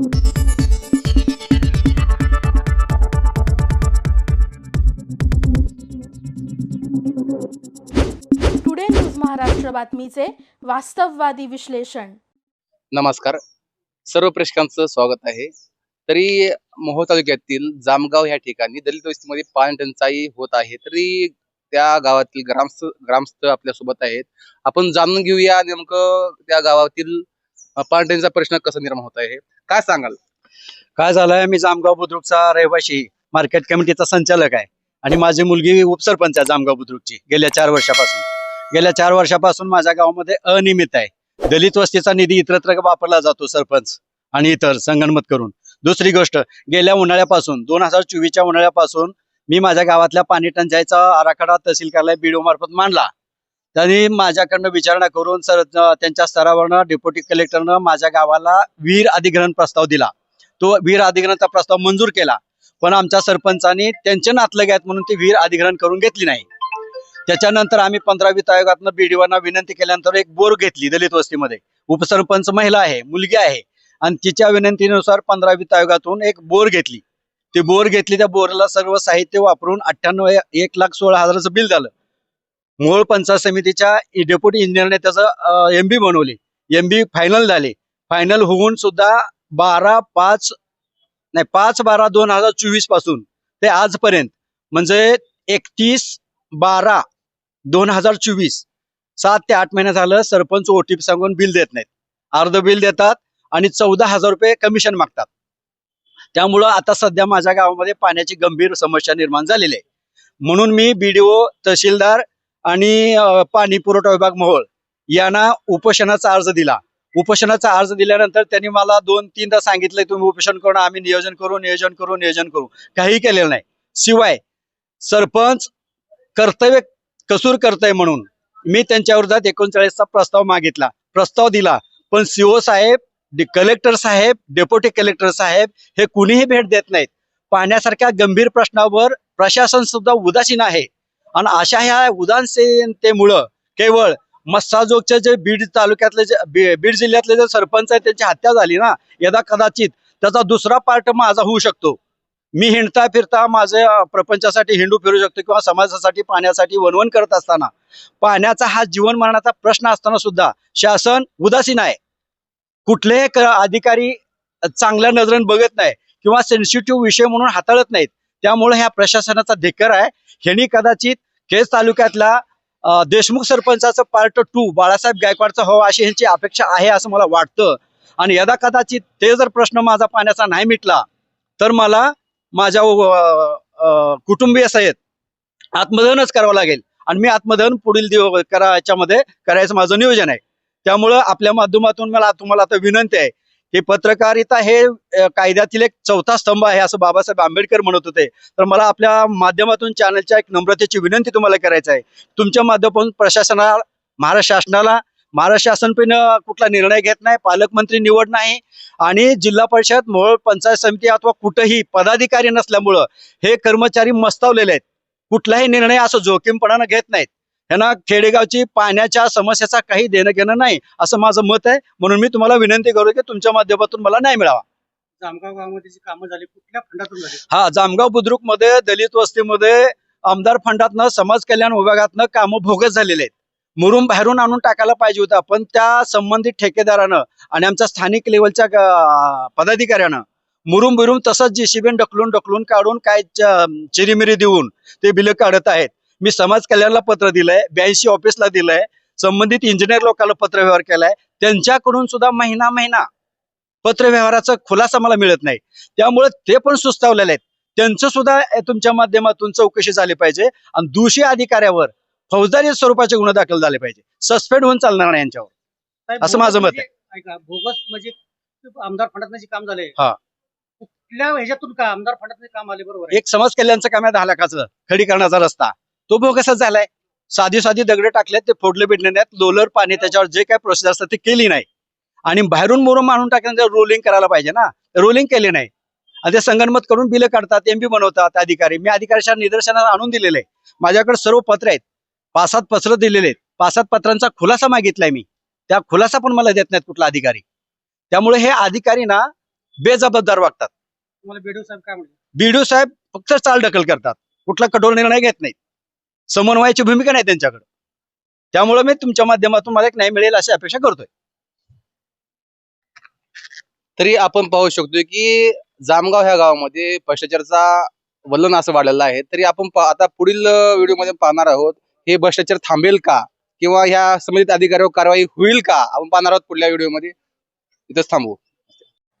Today news Maharashtra बातमीचे वास्तववादी विश्लेषण. नमस्कार. सर्व प्रेक्षकांचं स्वागत आहे. तरी मोहोळ तालुक्यातील जामगाव या ठिकाणी दलित वस्तीमध्ये पाणी टंचाई होत आहे. तरी त्या गावातील ग्रामस्थ ग्रामस्थ आपल्यासोबत आहेत. आपण जाणून घेऊया नेमकं त्या गावातील पाणी टंचाईचा प्रश्न कसा निर्माण होत आहे. काय सांगाल? काय झालंय? मी जामगाव बुद्रुकचा रहिवाशी मार्केट कमिटीचा संचालक आहे. आणि माझी मुलगी उपसरपंच आहे जामगाव बुद्रुकची गेल्या चार वर्षापासून. गेल्या चार वर्षापासून माझ्या गावामध्ये अनियमित आहे. दलित वस्तीचा निधी इतरत्र वापरला जातो सरपंच आणि इतर संगणमत करून. दुसरी गोष्ट गेल्या उन्हाळ्यापासून दोन हजार चोवीसच्या उन्हाळ्यापासून मी माझ्या गावातल्या पाणी टंचाईचा आराखडा तहसील कार्यालय बीडीओ मार्फत मांडला. त्यांनी माझ्याकडनं विचारणा करून सर त्यांच्या स्तरावरनं डेप्युटी कलेक्टरनं माझ्या गावाला वीर अधिग्रहण प्रस्ताव दिला. तो वीर अधिग्रहणचा प्रस्ताव मंजूर केला. पण आमच्या सरपंचांनी त्यांचे नातलग आहेत म्हणून ती वीर अधिग्रहण करून घेतली नाही. त्याच्यानंतर आम्ही पंधरा वित्त आयोगातनं बीडीओना विनंती केल्यानंतर एक बोर घेतली दलित वस्तीमध्ये. उपसरपंच महिला आहे मुलगी आहे. आणि तिच्या विनंतीनुसार पंधरा वित्त आयोगातून एक बोर घेतली. ती बोर घेतली त्या बोरला सर्व साहित्य वापरून अठ्ठ्याण्णव एक लाख सोळा हजाराचं बिल झालं. मोहोळ पंचायत समितीच्या डेप्युटी इंजिनियरने त्याचं एम बी बनवली. एम बी फायनल झाली. फायनल होऊन सुद्धा बारा पाच नाही पाच बारा दोन हजार चोवीसपासून ते आजपर्यंत म्हणजे एकतीस बारा दोन हजार चोवीस सात ते आठ महिने झालं सरपंच ओटीपी सांगून बिल देत नाहीत. अर्ध बिल देतात आणि चौदा हजार रुपये कमिशन मागतात. त्यामुळं आता सध्या माझ्या गावामध्ये पाण्याची गंभीर समस्या निर्माण झालेली आहे. म्हणून मी बीडीओ तहसीलदार आणि पाणी पुरवठा विभाग मोहोळ यांना उपोषणाचा अर्ज दिला. उपोषणाचा अर्ज दिल्यानंतर त्यांनी मला दोन तीनदा सांगितलं तुम्ही उपोषण करून आम्ही नियोजन करू नियोजन करू नियोजन करू. काही केलेलं नाही. शिवाय सरपंच कर्तव्य कसूर करतय म्हणून मी त्यांच्या विरोधात एकोणचाळीसचा प्रस्ताव मागितला. प्रस्ताव दिला. पण सीओ साहेब कलेक्टर साहेब डेप्युटी कलेक्टर साहेब हे कुणीही भेट देत नाहीत. पाण्यासारख्या गंभीर प्रश्नावर प्रशासन सुद्धा उदासीन आहे. आणि अशा ह्या उदासीनतेमुळं केवळ मस्साजोगच्या जे बीड तालुक्यातले जे बीड जिल्ह्यातले जे सरपंच आहेत त्यांची हत्या झाली ना यदा कदाचित त्याचा दुसरा पार्ट माझा होऊ शकतो. मी हिंडता फिरता माझ्या प्रपंचासाठी हिंडू फिरू शकतो किंवा समाजासाठी पाण्यासाठी वनवन करत असताना पाण्याचा हा जीवन मरणाचा प्रश्न असताना सुद्धा शासन उदासीन आहे. कुठलेही अधिकारी चांगल्या नजरेने बघत नाही किंवा सेन्सिटिव्ह विषय म्हणून हाताळत नाहीत. त्यामुळे ह्या प्रशासनाचा धिक्कार आहे. ह्यांनी कदाचित केज तालुक्यातला देशमुख सरपंचाचं पार्ट टू बाळासाहेब गायकवाडचं हवं अशी ह्यांची अपेक्षा आहे असं मला वाटतं. आणि यदा कदाचित ते जर प्रश्न माझा पाण्याचा नाही मिटला तर मला माझ्या कुटुंबीय सहित आत्मदहनच करावं लागेल. आणि मी आत्मदहन पुढील दिव करायच्यामध्ये करायचं माझं नियोजन आहे. त्यामुळं आपल्या माध्यमातून मला तुम्हाला आता विनंती आहे हे पत्रकारिता हे कायद्यातील एक चौथा स्तंभ आहे असं बाबासाहेब आंबेडकर म्हणत होते. तर मला आपल्या माध्यमातून चॅनलच्या एक नम्रतेची विनंती तुम्हाला करायची आहे. तुमच्या माध्यमातून प्रशासनाला महाराष्ट्र शासनाला महाराष्ट्र शासन पण कुठला निर्णय घेत नाही पालकमंत्री निवड नाही आणि जिल्हा परिषद मोहोळ पंचायत समिती अथवा कुठंही पदाधिकारी नसल्यामुळं हे कर्मचारी मस्तावलेले आहेत. कुठलाही निर्णय असं जोखीमपणानं घेत नाहीत. यांना खेडेगावची पाण्याच्या समस्याचा काही देणं घेणं नाही असं माझं मत आहे. म्हणून मी तुम्हाला विनंती करू की तुमच्या माध्यमातून मला न्याय मिळावा. जामगाव गावामध्ये जी कामं झाली कुठल्या फंडातून झाली? हा जामगाव बुद्रुकमध्ये दलित वस्तीमध्ये आमदार फंडातनं समाज कल्याण विभागातनं कामं भोगस झालेले आहेत. मुरुम बाहेरून आणून टाकायला पाहिजे होता पण त्या संबंधित ठेकेदारानं आणि आमच्या स्थानिक लेवलच्या पदाधिकाऱ्यानं मुरुम बिरुम तसंच जेसीबीन ढकलून ढकलून काढून काय चिरीमिरी देऊन ते बिल काढत आहेत. मी समाज कल्याणला पत्र दिलंय ब्याऐंशी ऑफिसला दिलंय संबंधित इंजिनियर लोकांना पत्रव्यवहार केलाय त्यांच्याकडून सुद्धा महिना महिना पत्रव्यवहाराचा खुलासा मला मिळत नाही. त्यामुळे ते पण सुस्तावलेले आहेत. त्यांचं सुद्धा तुमच्या माध्यमातून चौकशी झाली पाहिजे आणि दोषी अधिकाऱ्यावर फौजदारी स्वरूपाचे गुन्हे दाखल झाले पाहिजे. सस्पेंड होऊन चालणार नाही यांच्यावर. असं माझं मत म्हणजे- ऐका बोगस म्हणजे आमदार फंडात जे काम झाले. हा. कुठल्या ह्याच्यातून का आमदार फंडात काम आले बरोबर आहे? एक समाज कल्याणचं काम आहे दहा लाखाचं खडीकरणाचा रस्ता. तो बोगसच झालाय. साधी साधी दगड टाकलेत ते फोडले बिडले नाहीत. लोलर पाणी त्याच्यावर जे काय प्रोसेस असतात ते केली नाही. आणि बाहेरून मोरम मारून टाकल्यानंतर रोलिंग करायला पाहिजे ना रोलिंग केली नाही. आणि ते संगणमत करून बिलं काढतात एमबी बनवतात अधिकारी. मी अधिकाऱ्याच्या निदर्शनाला आणून दिलेले आहे माझ्याकडे सर्व पत्र आहेत. पाच सात पत्र दिलेले आहेत. पाच सात पत्रांचा खुलासा मागितलाय मी. त्या खुलासा पण मला देत नाहीत कुठला अधिकारी. त्यामुळे हे अधिकारी ना बेजबाबदार वागतात. तुम्हाला बेडू साहेब काय म्हणले? बीडीओ साहेब फक्त चाल ढकल करतात. कुठला कठोर निर्णय घेत नाहीत. समन्वयाची भूमिका नाही त्यांच्याकडे. त्यामुळे मी तुमच्या माध्यमातून मला एक न्याय मिळेल अशी अपेक्षा करतोय. तरी आपण पाहू शकतो की जामगाव ह्या गावामध्ये भ्रष्टाचारचा वलन असं वाढलेलं आहे. तरी आपण आता पुढील व्हिडिओमध्ये पाहणार आहोत हे भ्रष्टाचार थांबेल का? किंवा ह्या संबंधित अधिकाऱ्यावर कारवाई होईल का? आपण पाहणार आहोत पुढल्या व्हिडिओमध्ये. इथंच थांबू.